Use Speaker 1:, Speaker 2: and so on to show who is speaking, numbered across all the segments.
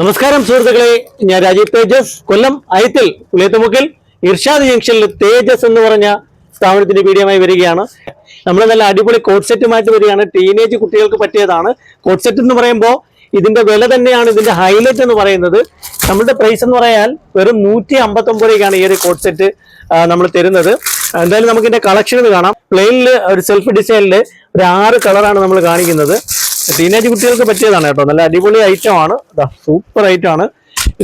Speaker 1: നമസ്കാരം സുഹൃത്തുക്കളെ. ഞാൻ രാജീവ് തേജസ്. കൊല്ലം അയത്തിൽ പുളിയത്തുമുക്കിൽ ഇർഷാദ് ജംഗ്ഷനിൽ തേജസ് എന്ന് പറഞ്ഞ സ്ഥാപനത്തിന്റെ വീഡിയോമായി വരികയാണ്. നമ്മൾ നല്ല അടിപൊളി കോട്ട് സെറ്റുമായിട്ട് വരികയാണ്. ടീനേജ് കുട്ടികൾക്ക് പറ്റിയതാണ്. കോട്ട് സെറ്റ് എന്ന് പറയുമ്പോൾ ഇതിന്റെ വില തന്നെയാണ് ഇതിന്റെ ഹൈലൈറ്റ് എന്ന് പറയുന്നത്. നമ്മുടെ പ്രൈസ് എന്ന് പറയാൻ വെറും നൂറ്റി അമ്പത്തൊമ്പത് രൂപയ്ക്കാണ് ഈ ഒരു കോട്ട് സെറ്റ് നമ്മൾ തരുന്നത്. എന്തായാലും നമുക്ക് ഇതിന്റെ കളക്ഷൻ കാണാം. പ്ലെയിനിൽ ഒരു സെൽഫ് ഡിസൈനിൽ ഒരു ആറ് കളറാണ് നമ്മൾ കാണിക്കുന്നത്. ടീനേജ് കുട്ടികൾക്ക് പറ്റിയതാണ് കേട്ടോ. നല്ല അടിപൊളി ഐറ്റം ആണ്. സൂപ്പർ ഐറ്റം ആണ്.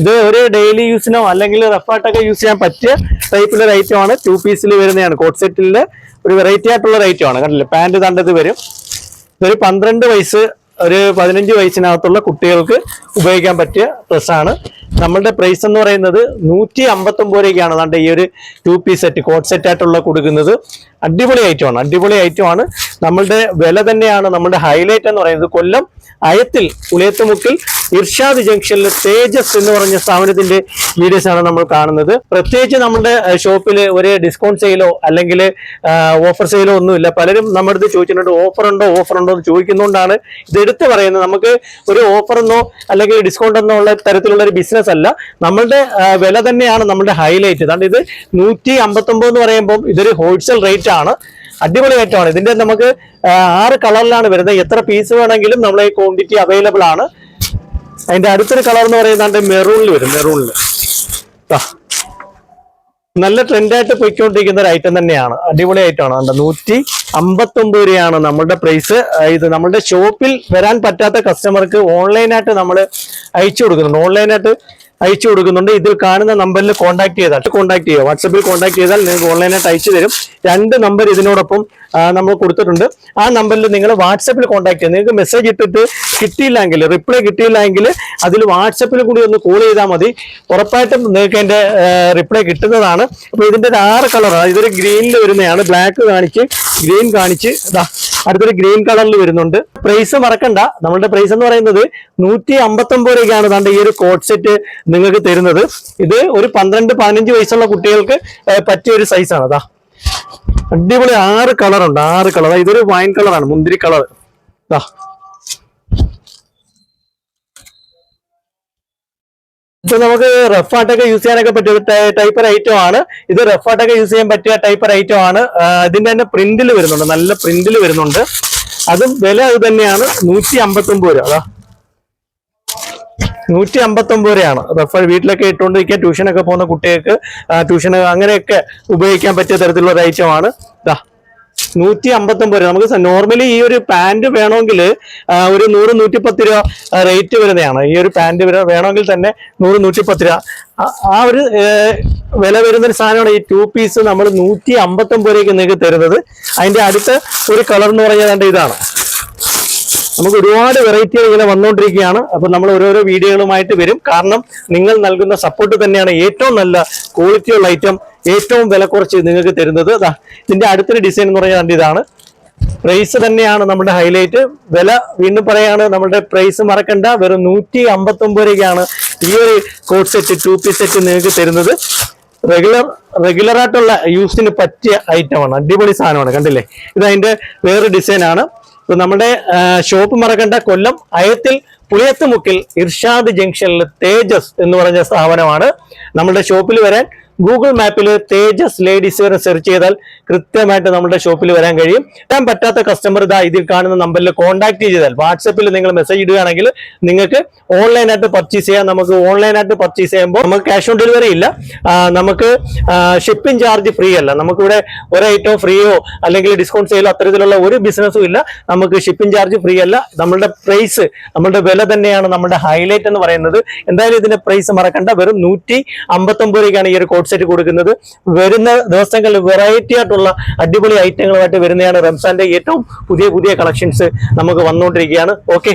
Speaker 1: ഇത് ഒരു ഡെയിലി യൂസിനോ അല്ലെങ്കിൽ റഫായിട്ടൊക്കെ യൂസ് ചെയ്യാൻ പറ്റിയ ടൈപ്പിലൊരു ഐറ്റം ആണ്. ടു പീസിൽ വരുന്നതാണ്. കോട്ട് സെറ്റിലെ ഒരു വെറൈറ്റി ആയിട്ടുള്ള ഒരു ഐറ്റം ആണ്. കണ്ടില്ലേ? പാന്റ് തണ്ടത് വരും. ഇതൊരു പന്ത്രണ്ട് വയസ്സ് ഒരു പതിനഞ്ച് വയസ്സിനകത്തുള്ള കുട്ടികൾക്ക് ഉപയോഗിക്കാൻ പറ്റിയ ഡ്രസ്സാണ് നമ്മളുടെ പ്രൈസ് എന്ന് പറയുന്നത് നൂറ്റി അമ്പത്തൊമ്പത് രൂപയ്ക്കാണ് അതാണ്ട് ഈ ഒരു two piece set coat set ആയിട്ടുള്ള കൊടുക്കുന്നത്. അടിപൊളി ഐറ്റമാണ് അടിപൊളി ഐറ്റമാണ് നമ്മളുടെ വില തന്നെയാണ് നമ്മളുടെ ഹൈലൈറ്റ് എന്ന് പറയുന്നത്. കൊല്ലം അയത്തിൽ ഉലയത്തുമുക്കിൽ ഇർഷാദ് ജംഗ്ഷനിൽ തേജസ് എന്ന് പറഞ്ഞ സ്ഥാപനത്തിന്റെ വീഡിയോസ് ആണ് നമ്മൾ കാണുന്നത്. പ്രത്യേകിച്ച് നമ്മുടെ ഷോപ്പിൽ ഒരു ഡിസ്കൗണ്ട് സെയിലോ അല്ലെങ്കിൽ ഓഫർ സെയിലോ ഒന്നുമില്ല. പലരും നമ്മുടെ അടുത്ത് ചോദിച്ചിട്ടുണ്ട് ഓഫർ ഉണ്ടോ? ഓഫർ ഉണ്ടോ? എന്ന് ചോദിക്കുന്നതുകൊണ്ടാണ് ഇത് എടുത്തു പറയുന്നത്. നമുക്ക് ഒരു ഓഫർ എന്നോ അല്ലെങ്കിൽ ഡിസ്കൗണ്ട് എന്നോ ഉള്ള തരത്തിലുള്ള ഒരു ബിസിനസ് അല്ല. നമ്മളുടെ വില തന്നെയാണ് നമ്മുടെ ഹൈലൈറ്റ് അതാണ്ട് ഇത് നൂറ്റി അമ്പത്തൊമ്പത് എന്ന് പറയുമ്പോൾ ഇതൊരു ഹോൾസെയിൽ റേറ്റ് ആണ്. അടിപൊളി ഐറ്റമാണ് ഇതിന്റെ നമുക്ക് ആറ് കളറിലാണ് വരുന്നത്. എത്ര പീസ് വേണമെങ്കിലും നമ്മളെ ക്വാണ്ടിറ്റി അവൈലബിൾ ആണ്. അതിന്റെ അടുത്തൊരു കളർ എന്ന് പറയുന്നത് മെറൂണിൽ വരും മെറൂണിൽ നല്ല ട്രെൻഡായിട്ട് പോയിക്കൊണ്ടിരിക്കുന്ന ഒരു ഐറ്റം തന്നെയാണ്. അടിപൊളി ഐറ്റമാണ് കണ്ടോ നൂറ്റി അമ്പത്തൊമ്പത് രൂപയാണ് നമ്മളുടെ പ്രൈസ് ഇത് നമ്മളുടെ ഷോപ്പിൽ വരാൻ പറ്റാത്ത കസ്റ്റമർക്ക് ഓൺലൈനായിട്ട് നമ്മൾ അയച്ചു കൊടുക്കുന്നുണ്ട്. ഓൺലൈനായിട്ട് അയച്ചു കൊടുക്കുന്നുണ്ട്. ഇതിൽ കാണുന്ന നമ്പറിൽ കോൺടാക്ട് ചെയ്താൽ കോൺടാക്ട് ചെയ്യുക. വാട്സപ്പിൽ കോൺടാക്ട് ചെയ്താൽ നിങ്ങൾക്ക് ഓൺലൈനായിട്ട് അയച്ചു തരും. രണ്ട് നമ്പർ ഇതിനോടൊപ്പം നമ്മൾ കൊടുത്തിട്ടുണ്ട്. ആ നമ്പറിൽ നിങ്ങൾ വാട്സപ്പിൽ കോൺടാക്ട് ചെയ്യുക. നിങ്ങൾക്ക് മെസ്സേജ് ഇട്ടിട്ട് കിട്ടിയില്ലെങ്കിൽ റിപ്ലൈ കിട്ടിയില്ലെങ്കിൽ അതിൽ വാട്സപ്പിൽ കൂടി ഒന്ന് കോൾ ചെയ്താൽ മതി. ഉറപ്പായിട്ടും നിങ്ങൾക്ക് എന്റെ റിപ്ലൈ കിട്ടുന്നതാണ്. അപ്പോൾ ഇതിന്റെ ആറ് കളറാണ് ഇതൊരു ഗ്രീനിൽ വരുന്നതാണ്. ബ്ലാക്ക് കാണിച്ച് ഗ്രീൻ കാണിച്ച് ഇതാ അടുത്തൊരു ഗ്രീൻ കളറിൽ വരുന്നുണ്ട്. പ്രൈസ് മറക്കണ്ട. നമ്മളുടെ പ്രൈസ് എന്ന് പറയുന്നത് നൂറ്റി അമ്പത്തൊമ്പത് രൂപയ്ക്കാണ് താണ്ട് ഈ ഒരു കോട്ട് സെറ്റ് നിങ്ങൾക്ക് തരുന്നത്. ഇത് ഒരു പന്ത്രണ്ട് പതിനഞ്ച് വയസ്സുള്ള കുട്ടികൾക്ക് പറ്റിയ ഒരു സൈസാണ് അതാ അടിപൊളി ആറ് കളറുണ്ട് ആറ് കളർ ഇതൊരു വൈൻ കളറാണ് മുന്തിരി കളർ ഇപ്പൊ നമുക്ക് റഫ് ആട്ടൊക്കെ യൂസ് ചെയ്യാനൊക്കെ പറ്റിയ ഒരു ടൈപ്പ് ഐറ്റം ആണ്. ഇത് റഫ് ആട്ടൊക്കെ യൂസ് ചെയ്യാൻ പറ്റിയ ടൈപ്പ് ഐറ്റം ആണ്. ഇതിന്റെ തന്നെ പ്രിന്റിൽ വരുന്നുണ്ട്. നല്ല പ്രിന്റിൽ വരുന്നുണ്ട്. അതും വില അത് തന്നെയാണ്. നൂറ്റി അമ്പത്തി ഒമ്പത് രൂപ. അതാ. നൂറ്റി അമ്പത്തി ഒമ്പത് രൂപയാണ് റഫ് വീട്ടിലൊക്കെ ഇട്ടുകൊണ്ടിരിക്കുക ട്യൂഷനൊക്കെ പോകുന്ന കുട്ടികൾക്ക് ട്യൂഷൻ അങ്ങനെയൊക്കെ ഉപയോഗിക്കാൻ പറ്റിയ തരത്തിലുള്ള ഒരു ഐറ്റം ആണ്. ഇതാ നൂറ്റി അമ്പത്തൊമ്പത് രൂപ. നമുക്ക് നോർമലി ഈ ഒരു പാന്റ് വേണമെങ്കിൽ ഒരു നൂറ് നൂറ്റിപ്പത്ത് രൂപ റേറ്റ് വരുന്നതാണ്. ഈ ഒരു പാന്റ് വേണമെങ്കിൽ തന്നെ നൂറ് നൂറ്റിപ്പത്ത് രൂപ. ആ- ഒരു വില വരുന്ന ഒരു സാധനമാണ് ഈ ടു പീസ് നമ്മൾ നൂറ്റി അമ്പത്തൊമ്പത് രൂപയ്ക്ക് നിങ്ങൾക്ക് തരുന്നത്. അതിന്റെ അടുത്ത ഒരു കളർ എന്ന് പറഞ്ഞാൽ ഇതാണ്. നമുക്ക് ഒരുപാട് വെറൈറ്റികൾ ഇങ്ങനെ വന്നുകൊണ്ടിരിക്കുകയാണ് അപ്പൊ നമ്മൾ ഓരോരോ വീഡിയോകളുമായിട്ട് വരും. കാരണം നിങ്ങൾ നൽകുന്ന സപ്പോർട്ട് തന്നെയാണ് ഏറ്റവും നല്ല ക്വാളിറ്റിയുള്ള ഐറ്റം ഏറ്റവും വില കുറച്ച് നിങ്ങൾക്ക് തരുന്നത്. ഇതിന്റെ അടുത്തൊരു ഡിസൈൻ എന്ന് പറഞ്ഞാൽ ഇതാണ്. പ്രൈസ് തന്നെയാണ് നമ്മുടെ ഹൈലൈറ്റ് വില വീണ്ടും പറയാണ് നമ്മുടെ പ്രൈസ് മറക്കണ്ട. വെറും നൂറ്റി അമ്പത്തി ഒമ്പത് രൂപയ്ക്കാണ് ഈ ഒരു coat set two piece set നിങ്ങൾക്ക് തരുന്നത്. റെഗുലർ റെഗുലർ ആയിട്ടുള്ള യൂസിന് പറ്റിയ ഐറ്റമാണ് അടിപൊളി സാധനമാണ് കണ്ടില്ലേ? ഇത് അതിന്റെ വേറെ ഡിസൈനാണ് നമ്മുടെ ഷോപ്പ് മറക്കണ്ട. കൊല്ലം അയത്തിൽ പുളിയത്തുമുക്കിൽ ഇർഷാദ് ജംഗ്ഷനിൽ തേജസ് എന്ന് പറഞ്ഞ സ്ഥാപനമാണ് നമ്മുടെ ഷോപ്പിൽ വരാൻ ഗൂഗിൾ മാപ്പിൽ തേജസ് ലേഡീസ് സെർച്ച് ചെയ്താൽ കൃത്യമായിട്ട് നമ്മുടെ ഷോപ്പിൽ വരാൻ കഴിയും. വരാൻ പറ്റാത്ത കസ്റ്റമർ ഇതാ ഇതിൽ കാണുന്ന നമ്പറിൽ കോൺടാക്ട് ചെയ്താൽ വാട്സപ്പിൽ നിങ്ങൾ മെസ്സേജ് ഇടുകയാണെങ്കിൽ നിങ്ങൾക്ക് ഓൺലൈനായിട്ട് പർച്ചേസ് ചെയ്യാം. നമുക്ക് ഓൺലൈനായിട്ട് പർച്ചേസ് ചെയ്യുമ്പോൾ നമുക്ക് ക്യാഷ് ഓൺ ഡെലിവറി ഇല്ല. നമുക്ക് ഷിപ്പിംഗ് ചാർജ് ഫ്രീ അല്ല. നമുക്കിവിടെ ഒരു ഐറ്റം ഫ്രീയോ അല്ലെങ്കിൽ ഡിസ്കൗണ്ട് സെയിലോ അത്തരത്തിലുള്ള ഒരു ബിസിനസ്സും ഇല്ല. നമുക്ക് ഷിപ്പിംഗ് ചാർജ് ഫ്രീ അല്ല. നമ്മളുടെ പ്രൈസ് നമ്മളുടെ വില തന്നെയാണ് നമ്മുടെ ഹൈലൈറ്റ് എന്ന് പറയുന്നത്. എന്തായാലും ഇതിന്റെ പ്രൈസ് മറക്കണ്ട. വെറും നൂറ്റി അമ്പത്തൊമ്പത് രൂപയ്ക്കാണ് ഈ ഒരു കോട്ട് സെറ്റ് കൊടുക്കുന്നത്. വരുന്ന ദിവസങ്ങളിൽ വെറൈറ്റി ആയിട്ടുള്ള അടിപൊളി ഐറ്റങ്ങളുമായിട്ട് വരുന്നതാണ് റംസാന്റെ ഏറ്റവും പുതിയ പുതിയ കളക്ഷൻസ് നമുക്ക് വന്നുകൊണ്ടിരിക്കുകയാണ്. ഓക്കെ